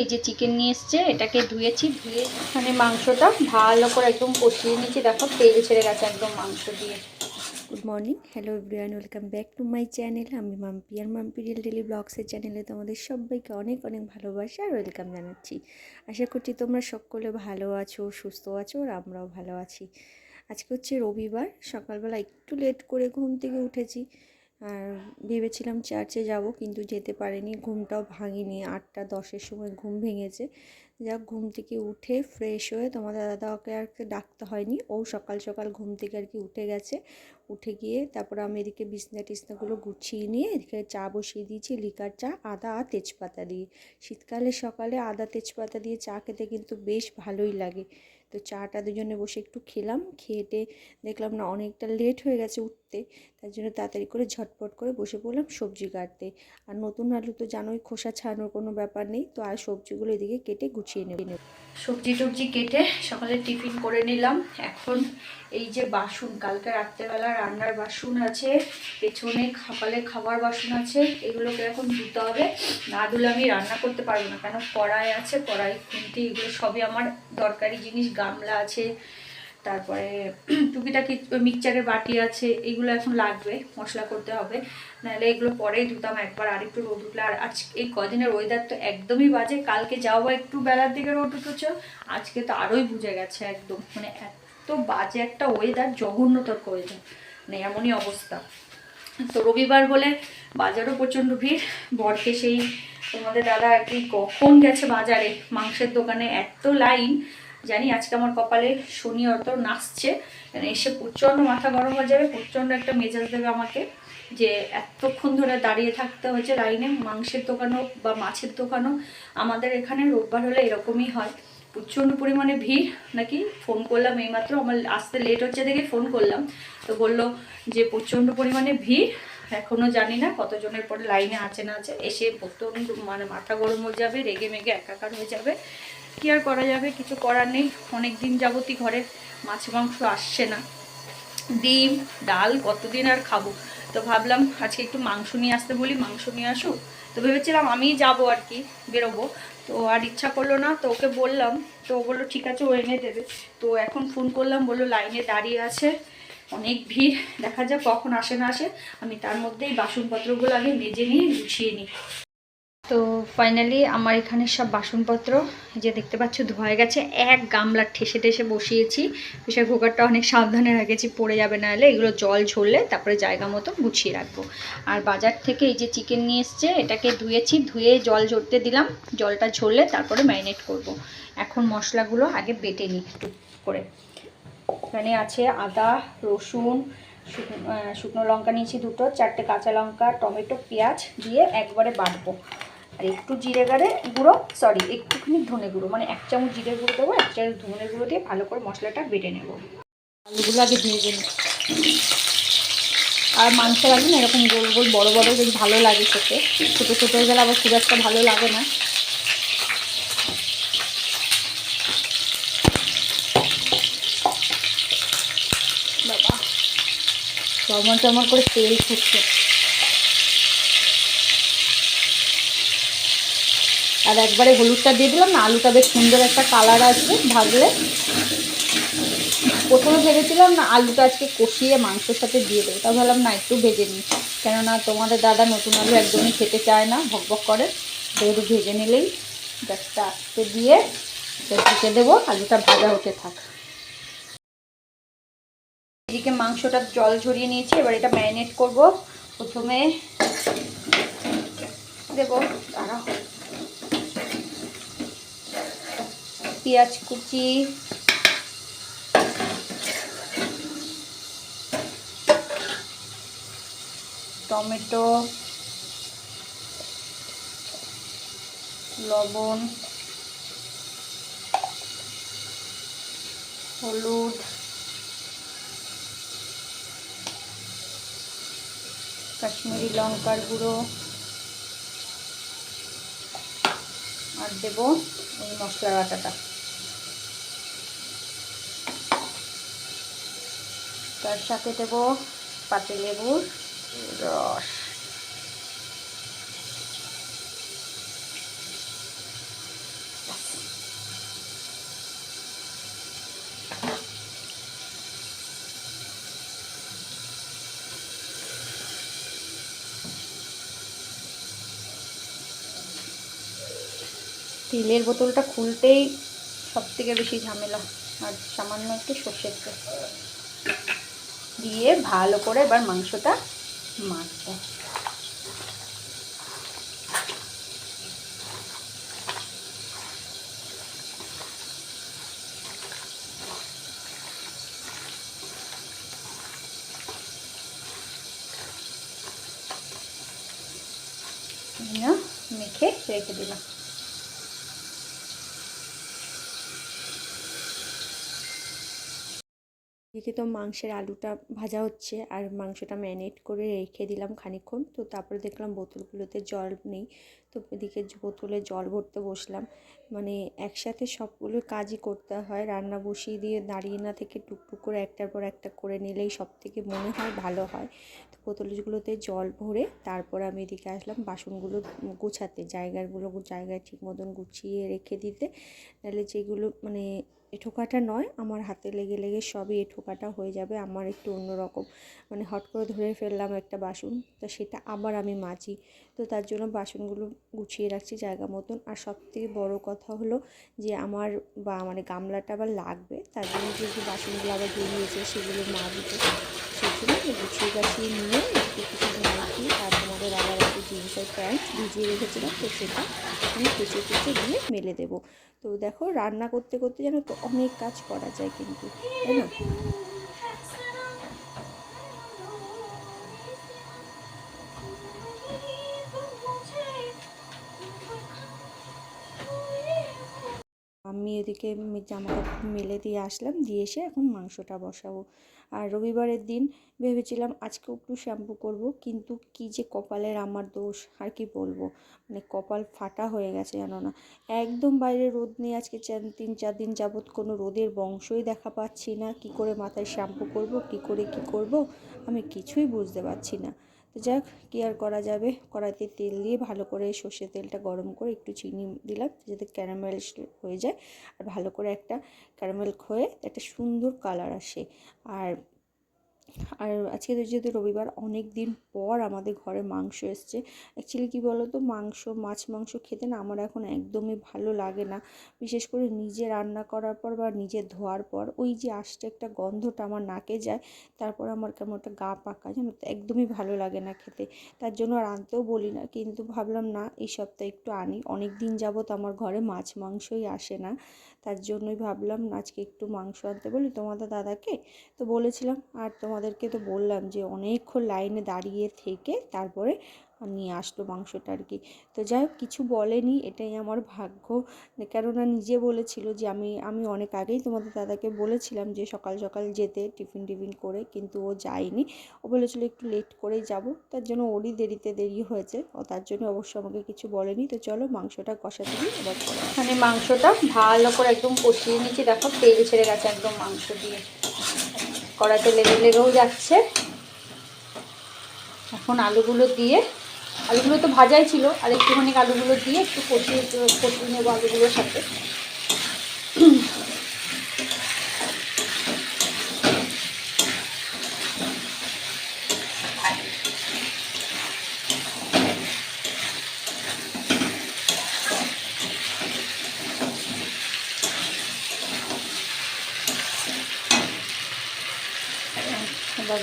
এই যে চিকেন নিয়ে এসছে, এটাকে ধুয়েছি, ধুয়ে এখানে মাংসটা ভালো করে একদম কষিয়ে নিয়েছি। দেখো তেল ছেড়ে গেছে একদম মাংস দিয়ে। Good morning hello everyone welcome back to my channel আমি মাম্পি, আর মাম্পি রিয়েল ডেলি ব্লগসের চ্যানেলে তোমাদের সবাইকে অনেক অনেক ভালোবাসা আর ওয়েলকাম জানাচ্ছি। আশা করছি তোমরা সকলে ভালো আছো, সুস্থ আছো, আর আমরাও ভালো আছি। আজকে হচ্ছে রবিবার, সকালবেলা একটু লেট করে ঘুম থেকে উঠেছি। আর ভেবেছিলাম চার্চে যাব, কিন্তু যেতে পারিনি। ঘুমটাও ভাঙিনি। আটটা, দশের সময় ঘুম ভেঙেছে। যাক, ঘুম থেকে উঠে ফ্রেশ হয়ে তোমাদের দাদাকে আর ডাকতে হয়নি। ও সকাল সকাল ঘুম থেকে আর কি উঠে গেছে। উঠে গিয়ে তারপর আমি এদিকে বিছনা টিছনাগুলো গুছিয়ে নিয়ে এদিকে চা বসিয়ে দিয়েছি, লিকার চা, আদা আর তেজপাতা দিয়ে। শীতকালে সকালে আদা, তেজপাতা দিয়ে চা খেতে কিন্তু বেশ ভালোই লাগে। তো চাটা দুজনে বসে একটু খেলাম খেয়েটে দেখলাম না অনেকটা লেট হয়ে গেছে উঠতে, তার জন্য তাড়াতাড়ি করে ঝটপট করে বসে পড়লাম সবজি কাটতে। আর নতুন আলু তো জানোই খোসা ছাড়ানোর কোনো ব্যাপার নেই, তো আর সবজিগুলো এদিকে কেটে গুছিয়ে নেবে। সবজি টবজি কেটে সকালে টিফিন করে নিলাম। এখন এই যে বাসন, কালকে রাত্রেবেলা রান্নার বাসন আছে, পেছনে সকালে খাবার বাসন আছে, এগুলোকে এখন ধুতে হবে। না ধুলে আমি রান্না করতে পারব না, কেন কড়াই আছে, কড়াই, খুনতে, এগুলো সবই আমার দরকারি জিনিস গামলা আছে, তারপরে টুকিটাকি মিক্সচারের বাটি আছে, এগুলো এখন লাগবে, মশলা করতে হবে। নাহলে এগুলো পরেই ধুতাম একবার, আর একটু রোদ উঠলে, আর আজ এই কদিনের ওয়েদার তো একদমই বাজে, কালকে যাও বা একটু বেলার দিকে রোদ উঠেছ, আজকে তো আরোই বুঝে গেছে একদম মানে এত বাজে একটা ওয়েদার জঘন্যতর ওয়েদার মানে এমনই অবস্থা। তো রবিবার বলে বাজারও প্রচণ্ড ভিড়, বরকে সেই, তোমাদের দাদা আর কখন গেছে বাজারে, মাংসের দোকানে এত লাইন জানি আজকে আমার কপালে শনি অত নাচছে। মানে এসে প্রচণ্ড মাথা গরম হয়ে যাবে, প্রচণ্ড একটা মেজাজ দেবে আমাকে যে এতক্ষণ ধরে দাঁড়িয়ে থাকতে হয়েছে লাইনে, মাংসের দোকানও বা মাছের দোকানও। আমাদের এখানে রোববার হলে এরকমই হয়। প্রচণ্ড পরিমাণে ভিড় নাকি? ফোন করলাম এইমাত্র, আমার আসতে লেট হচ্ছে দেখে ফোন করলাম। তো বলল যে প্রচণ্ড পরিমাণে ভিড় এখনও জানি না কতজনের পরে লাইনে আছে না আছে। এসে প্রচণ্ড মানে মাথা গরম হয়ে যাবে, রেগে মেগে একাকার হয়ে যাবে। কী আর করা যাবে? কিছু করার নেই। অনেক দিন যাবতই ঘরে মাছ মাংস আসছে না। ডিম, ডাল কতদিন আর খাব? তো ভাবলাম আজকে একটু মাংস নিয়ে আসতে বলি, মাংস নিয়ে আসুক। তো ভেবেছিলাম আমিই যাব আর কি, বেরোবো। তো আর ইচ্ছা করল না, তো ওকে বললাম, তো ও বলল, ঠিক আছে, ও এনে দেবে। তো এখন ফোন করলাম, বলল, লাইনে দাঁড়িয়ে আছে, অনেক ভিড়, দেখা যাক কখন আসে না আসে। আমি তার মধ্যেই বাসনপত্রগুলো আগে মেজে নিয়ে গুছিয়ে নিই। তো ফাইনালি আমার এখানে সব বাসনপত্র যে দেখতে পাচ্ছ ধোয়া গেছে, এক গামলা ঠেসে ঠেসে বসিয়েছি। প্রেশার কুকারটা অনেক সাবধানে রেখেছি, পড়ে যাবে না হলে এগুলো জল ঝরলে তারপরে জায়গা মতো গুছিয়ে রাখব। আর বাজার থেকে এই যে চিকেন নিয়ে এসছে, এটাকে ধুয়েছি, ধুয়ে জল ঝরতে দিলাম, জলটা ঝরলে তারপরে ম্যারিনেট করব। এখন মশলাগুলো আগে বেটে নিই করে। এখানে আছে আদা, রসুন শুকনো লঙ্কা নিয়েছি দুটো, চারটে কাঁচা লঙ্কা, টমেটো, পেঁয়াজ দিয়ে একবারে বাটবো। আর একটু জিরে গাড়ে গুঁড়ো সরি একটুখানি ধনে গুঁড়ো মানে এক চামচ জিরে গুঁড়ো দেবো, এক চামচ ধনে গুঁড়ো দিয়ে ভালো করে মশলাটা বেটে নেব। আলুগুলো আগে ভেজে আর মাংস লাগে না এরকম গোল গোল, বড় বড় বেশ ভালো লাগে খেতে। ছোটো ছোটো গেলে আবার খুব একটা ভালো লাগে না। বাবা, চমন চমন করে তেল ফুটছে। আর একবারে হলুদটা দিয়ে দিলাম না, আলুটা বেশ সুন্দর একটা কালার আসবে ভাজলে। প্রথমে ভেবেছিলাম না আলুটা আজকে কষিয়ে মাংসের সাথে দিয়ে দেবো, তা ভাবলাম না একটু ভেজে নিই। কেননা তোমাদের দাদা নতুন আলু একদমই খেতে চায় না ভকভক করে, তো ভেজে নিলেই গ্যাসটা আস্তে দিয়ে ঢেকে দেবো, আলুটা ভাজা হতে থাক। এদিকে মাংসটা জল ঝরিয়ে নিয়েছি, এবার এটা ম্যারিনেট করব। প্রথমে দেবো দাঁড়াও পেঁয়াজ কুচি। টমেটো। লবণ। হলুদ। কাশ্মীরি লঙ্কার গুঁড়ো। আর দেবো ওই মশলা বাটাটা তার সাথে দেব পাতিলেবুর রস। তেলের বোতলটা খুলতেই সব থেকে বেশি ঝামেলা, আর সামান্য একটু সর্ষের তেল। দিয়ে ভালো করে এবার মাংসটা মাখবো। মেখে রেখে দিলাম। এদিকে তো মাংসের আলুটা ভাজা হচ্ছে আর মাংসটা ম্যারিনেট করে রেখে দিলাম খানিকক্ষণ। তো তারপরে দেখলাম বোতলগুলোতে জল নেই। তো এদিকে বোতলে জল ভরতে বসলাম। মানে একসাথে সবগুলো কাজই করতে হয়। রান্না বসিয়ে দিয়ে দাঁড়িয়ে না থেকে টুকটুক করে একটার পর একটা করে নিলেই সব থেকে মনে হয় ভালো হয়। তো বোতলগুলোতে জল ভরে তারপর আমি এদিকে আসলাম বাসনগুলো গোছাতে, জায়গাগুলো জায়গায় ঠিক মতন গুছিয়ে রেখে দিতে। তাহলে যেগুলো মানে এঁঠোকাটা নয়, আমার হাতে লেগে লেগে সবই এঁঠোকাটা হয়ে যাবে, আমার একটু অন্যরকম মানে হট করে ধরে ফেললাম একটা বাসন, তো সেটা আবার আমি মাজি। তো তার জন্য বাসনগুলো গুছিয়ে রাখছি জায়গা মতন। আর সবথেকে বড় কথা হলো যে আমার বা মানে গামলাটা আবার লাগবে, তার জন্য যেহেতু বাসনগুলো আবার বেরিয়েছে, সেগুলো সেই জন্য গুছিয়ে গাছিয়ে নিয়ে একটু কিছু নাইটি আর তোমাদের আবার জিন্সের প্যান্ট ভিজিয়ে রেখেছিলাম তো সেটা আমি কুচে কুচে দিয়ে মেলে দেবো। তো দেখো রান্না করতে করতে যেন তো অনেক কাজ করা যায় কিন্তু, তাই না? আমি এদিকে জামা কাপড় মেলে দিয়ে আসলাম, দিয়ে এসে এখন মাংসটা বসাবো। আর রবিবারের দিন ভেবেছিলাম আজকে একটু শ্যাম্পু করব, কিন্তু কি যে কপালের আমার দোষ, আর কি বলব? মানে কপাল ফাটা হয়ে গেছে জানো না একদম বাইরে রোদ নেই, আজকে তিন চার দিন যাবৎ কোনো রোদের বংশই দেখা পাচ্ছি না। কি করে মাথায় শ্যাম্পু করব, কি করে কি করব, আমি কিছুই বুঝতে পারছি না। যাক, কী আর করা যাবে? কড়াইতে তেল দিয়ে ভালো করে সর্ষের তেলটা গরম করে একটু চিনি দিলাম, যাতে ক্যারামেল হয়ে যায়। আর ভালো করে একটা ক্যারামেল হয়ে একটা সুন্দর কালার আসে। আর আর আজকে যেহেতু রবিবার, অনেক দিন পর আমাদের ঘরে মাংস এসছে। অ্যাকচুয়ালি কী বলো তো মাংস, মাছ মাংস খেতে না আমার এখন একদমই ভালো লাগে না। বিশেষ করে নিজে রান্না করার পর বা নিজে ধোয়ার পর, ওই যে আসতে একটা গন্ধটা আমার নাকে যায়, তারপর আমার কেমন একটা গা পাকা, জানো তো, একদমই ভালো লাগে না খেতে। তার জন্য আর আনতেও বলি না, কিন্তু ভাবলাম না, এই সপ্তাহে একটু আনি। অনেক দিন যাবত আমার ঘরে মাছ মাংসই আসে না। তার জন্যই ভাবলাম আজকে একটু মাংস আনতে বলি তোমাদের দাদাকে। তো বলেছিলাম, আর তোমাদেরকে তো বললাম যে অনেকক্ষণ লাইনে দাঁড়িয়ে থেকে তারপরে নিয়ে আসলো মাংসটা আর কি। তো যাই হোক, কিছু বলেনি, এটাই আমার ভাগ্য। কেননা নিজে বলেছিল যে আমি আমি অনেক আগেই তোমাদের দাদাকে বলেছিলাম যে সকাল সকাল যেতে টিফিন টিফিন করে, কিন্তু ও যায়নি। ও বলেছিল একটু লেট করেই যাব, তার জন্য ওরই দেরিতে দেরি হয়েছে। ও তার জন্য অবশ্য আমাকে কিছু বলেনি। তো চলো মাংসটা কষাতে দিই, এবার মানে মাংসটা ভালো করে একদম কষিয়ে নিচ্ছি দেখো, তেল ছেড়ে গেছে একদম মাংস দিয়ে। কড়াতে লেগে লেগেও যাচ্ছে। এখন আলুগুলো দিয়ে আলুগুলো তো ভাজাই ছিল, আর একটুখানি আলুগুলো দিয়ে একটু কষিয়ে কষিয়ে নেব আলুগুলোর সাথে।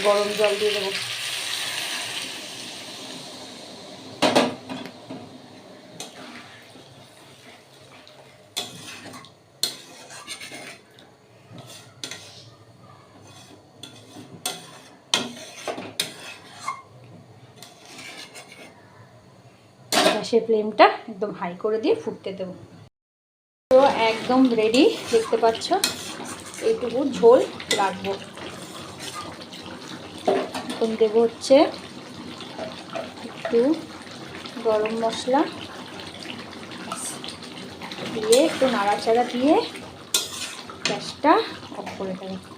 গরম জল দিয়ে দেবো। গ্যাসের ফ্লেমটা একদম হাই করে দিয়ে ফুটতে দেবো। তো একদম রেডি দেখতে পাচ্ছ? এইটুকু ঝোল রাখব। এখন দেবো হচ্ছে একটু গরম মশলা দিয়ে একটু নাড়াচাড়া দিয়ে গ্যাসটা অফ করে দেবো।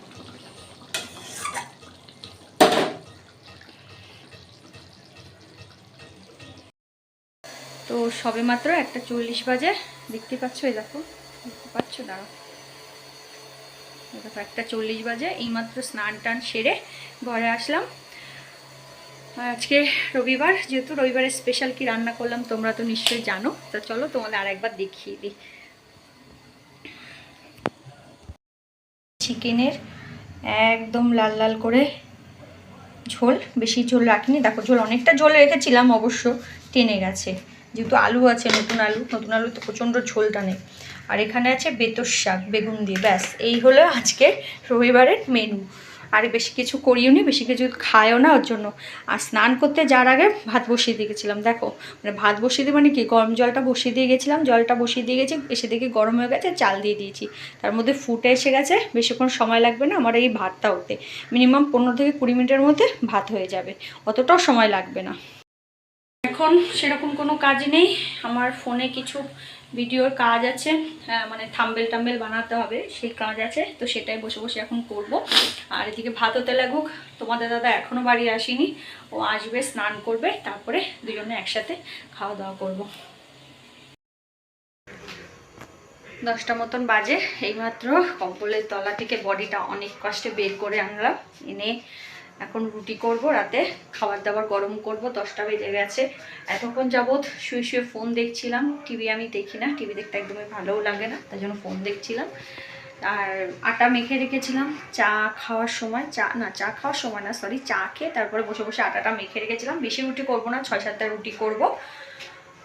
তো সবে মাত্র একটা চল্লিশ বাজে। দেখতে পাচ্ছ এই দেখো, দেখতে পাচ্ছ? দাঁড়াও। দেখো, একটা চল্লিশ বাজে। এইমাত্র স্নান টান সেরে ঘরে আসলাম। আজকে রবিবার, যেহেতু রবিবারে স্পেশাল কি রান্না করলাম তোমরা তো নিশ্চয়ই জানো। তো চলো তোমাদের আর একবার দেখিয়ে দিই। চিকেনের একদম লাল লাল করে ঝোল, বেশি ঝোল রাখিনি। দেখো, ঝোল অনেকটা ঝোল রেখেছিলাম অবশ্য, টেনে গেছে। যেহেতু আলু আছে, নতুন আলু নতুন আলু তো প্রচণ্ড ঝোল টানে আর এখানে আছে বেতর শাক, বেগুন দিয়ে, ব্যাস। এই হলো আজকে রবিবারের মেনু আর বেশি কিছু করিও নি, বেশি কিছু খায়ও না, ওর জন্য। আর স্নান করতে যাওয়ার আগে ভাত বসিয়ে দিয়ে গেছিলাম, দেখো। মানে ভাত বসিয়ে দিয়ে মানে কি, গরম জলটা বসিয়ে দিয়ে গেছিলাম, জলটা বসিয়ে দিয়ে গেছি, এসে দেখি গরম হয়ে গেছে, চাল দিয়ে দিয়েছি। তার মধ্যে ফুটে এসে গেছে, বেশিক্ষণ সময় লাগবে না, আমার এই ভাতটা হতে মিনিমাম পনেরো থেকে কুড়ি মিনিটের মধ্যে ভাত হয়ে যাবে, অতটাও সময় লাগবে না। এখন সেরকম কোনো কাজ নেই। আমার ফোনে কিছু ভিডিওর কাজ আছে হ্যাঁ, মানে থাম্বেল টাম্বেল বানাতে হবে সেই কাজ আছে তো সেটাই বসে বসে এখন করব। আর এদিকে ভাত হতে লাগুক তোমাদের দাদা এখনও বাড়ি আসেনি ও আসবে স্নান করবে তারপরে দুজনে একসাথে খাওয়া দাওয়া করব। দশটা মতন বাজে এইমাত্র কম্বলের তলা থেকে বডিটা অনেক কষ্টে বের করে আনলাম। এনে এখন রুটি করব, রাতে খাবার দাবার গরম করব, দশটা বেজে গেছে। এতক্ষণ যাবৎ শুয়ে শুয়ে ফোন দেখছিলাম টিভি আমি দেখি না টিভি দেখতে একদমই ভালোও লাগে না, তাই জন্য ফোন দেখছিলাম। আর আটা মেখে রেখেছিলাম, চা খাওয়ার সময়, চা না, চা খাওয়ার সময় না সরি চা খেয়ে তারপরে বসে বসে আটাটা মেখে রেখেছিলাম। বেশি রুটি করব না ছয় সাতটা রুটি করব।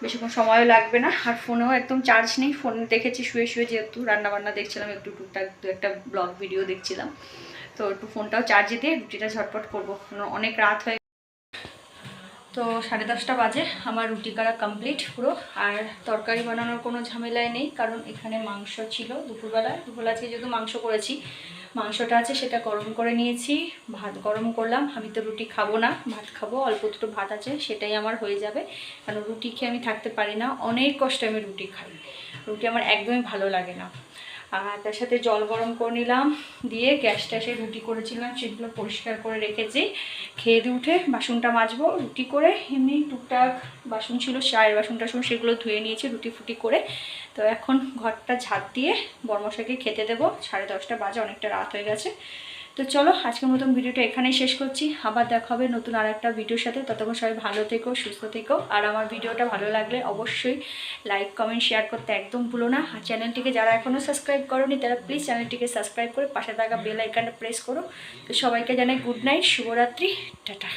বেশিক্ষণ সময়ও লাগবে না, আর ফোনেও একদম চার্জ নেই। ফোন দেখেছি, শুয়ে শুয়ে যেহেতু রান্নাবান্না দেখছিলাম, একটু টুকটাক দু একটা ব্লগ ভিডিও দেখছিলাম। তো একটু ফোনটাও চার্জে দিয়ে রুটিটা ঝটপট করব। অনেক রাত হয়ে তো সাড়ে দশটা বাজে, আমার রুটি করা কমপ্লিট পুরো। আর তরকারি বানানোর কোনো ঝামেলায় নেই, কারণ এখানে মাংস ছিল দুপুরবেলায়। দুপুরবেলা আজকে যেহেতু মাংস করেছি, মাংসটা আছে সেটা গরম করে নিয়েছি, ভাত গরম করলাম। আমি তো রুটি খাব না, ভাত খাব, অল্প দুটো ভাত আছে, সেটাই আমার হয়ে যাবে। কারণ রুটি খেয়ে আমি থাকতে পারি না, অনেক কষ্টে আমি রুটি খাই। রুটি আমার একদমই ভালো লাগে না। আর তার সাথে জল গরম করে নিলাম, দিয়ে গ্যাসটা ট্যাসে রুটি করেছিলাম, সেগুলো পরিষ্কার করে রেখেছি। খেয়ে দিয়ে উঠে বাসনটা মাজবো, রুটি করে এমনি টুকটাক বাসন ছিল চায়ের বাসন টাসন সেগুলো ধুয়ে নিয়েছি, রুটি ফুটি করে। তো এখন ঘরটা ঝাড় দিয়ে বর্মশাকে খেতে দেবো। সাড়ে দশটা বাজে, অনেকটা রাত হয়ে গেছে। তো চলো, আজকের মতন ভিডিওটা এখানেই শেষ করছি। আবার দেখা হবে নতুন আর একটা ভিডিওর সাথে। ততক্ষণ সবাই ভালো থেকো, সুস্থ থেকো। আর আমার ভিডিওটা ভালো লাগলে অবশ্যই লাইক কমেন্ট শেয়ার করতে একদম ভুলো না। আর চ্যানেলটিকে যারা এখনও সাবস্ক্রাইব করোনি, তারা প্লিজ চ্যানেলটিকে সাবস্ক্রাইব করে পাশে থাকা বেল আইকনটা প্রেস করো। তো সবাইকে জানাই গুড নাইট শুভরাত্রি, টাটা।